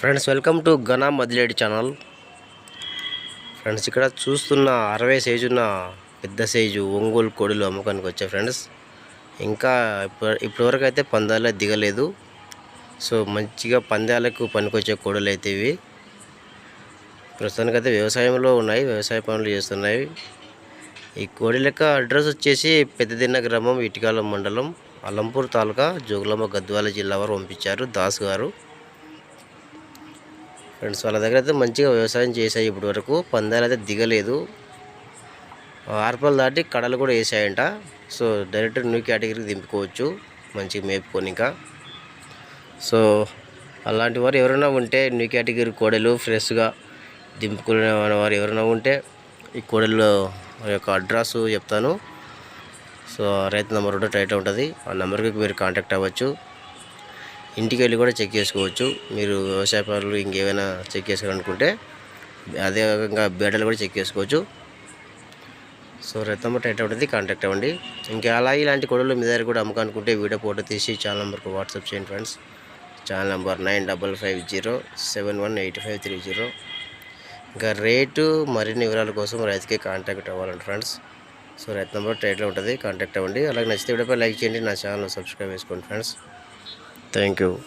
Friends welcome to ఘనా మదిలేడి channel. Friends ఇక్కడ చూస్తున్న అరవై సైజు ఉన్న పెద్ద సైజు ఒంగోలు కోడిలు అమ్మకానికి వచ్చాయి ఫ్రెండ్స్. ఇంకా ఇప్పటివరకు అయితే పందాలే దిగలేదు. సో మంచిగా పందాలకు పనికొచ్చే కోడలు అయితే ఇవి. ప్రస్తుతానికైతే వ్యవసాయంలో ఉన్నాయి వ్యవసాయ పనులు చేస్తున్నాయి. ఈ కోడి లెక్క అడ్రస్ వచ్చేసి పెద్దదిన్న గ్రామం ఇటికాలం మండలం అలంపూర్ తాలూకా జోగులమ్మ గద్వాల జిల్లా వారు పంపించారు దాస్ గారు. ఫ్రెండ్స్ వాళ్ళ దగ్గర అయితే మంచిగా వ్యవసాయం చేశాయి ఇప్పటి వరకు. పందాలు అయితే దిగలేదు. ఆర్పలు దాటి కడలు కూడా వేసాయంట. సో డైరెక్ట్ న్యూ కేటగిరీకి దింపుకోవచ్చు. మంచిగా మేపుకొని ఇంకా సో అలాంటి వారు ఎవరైనా ఉంటే న్యూ కేటగిరీ కోడలు ఫ్రెష్గా దింపుకునే వారు ఎవరైనా ఉంటే ఈ కోడలు యొక్క అడ్రస్ చెప్తాను. సో రైతు నెంబర్ కూడా టైట్ ఉంటుంది. ఆ నెంబర్కి మీరు కాంటాక్ట్ అవ్వచ్చు. ఇంటికి వెళ్ళి కూడా చెక్ చేసుకోవచ్చు. మీరు వ్యవసాయ పనులు ఇంకేమైనా చెక్ చేసుకోవాలనుకుంటే అదే విధంగా కూడా చెక్ చేసుకోవచ్చు. సో రైతు నెంబర్ టైట్ ఉంటుంది కాంటాక్ట్ అవ్వండి. ఇంకా అలా ఇలాంటి కొడవలు మీ దగ్గర కూడా అమ్మకానుకుంటే వీడియో ఫోటో తీసి ఛానల్ నెంబర్కి వాట్సాప్ చేయండి friends. Channel number nine double five zero seven one eight five three zero. ఇంకా రేటు మరిన్ని వివరాల కోసం రైతుకి కాంటాక్ట్ అవ్వాలండి ఫ్రెండ్స్. సో రైతు నెంబర్ టైట్లో ఉంటుంది. కాంటాక్ట్ అవ్వండి. అలాగే నచ్చితే వీడియోపై లైక్ చేయండి. నా ఛానల్ సబ్స్క్రైబ్ చేసుకోండి ఫ్రెండ్స్. Thank you.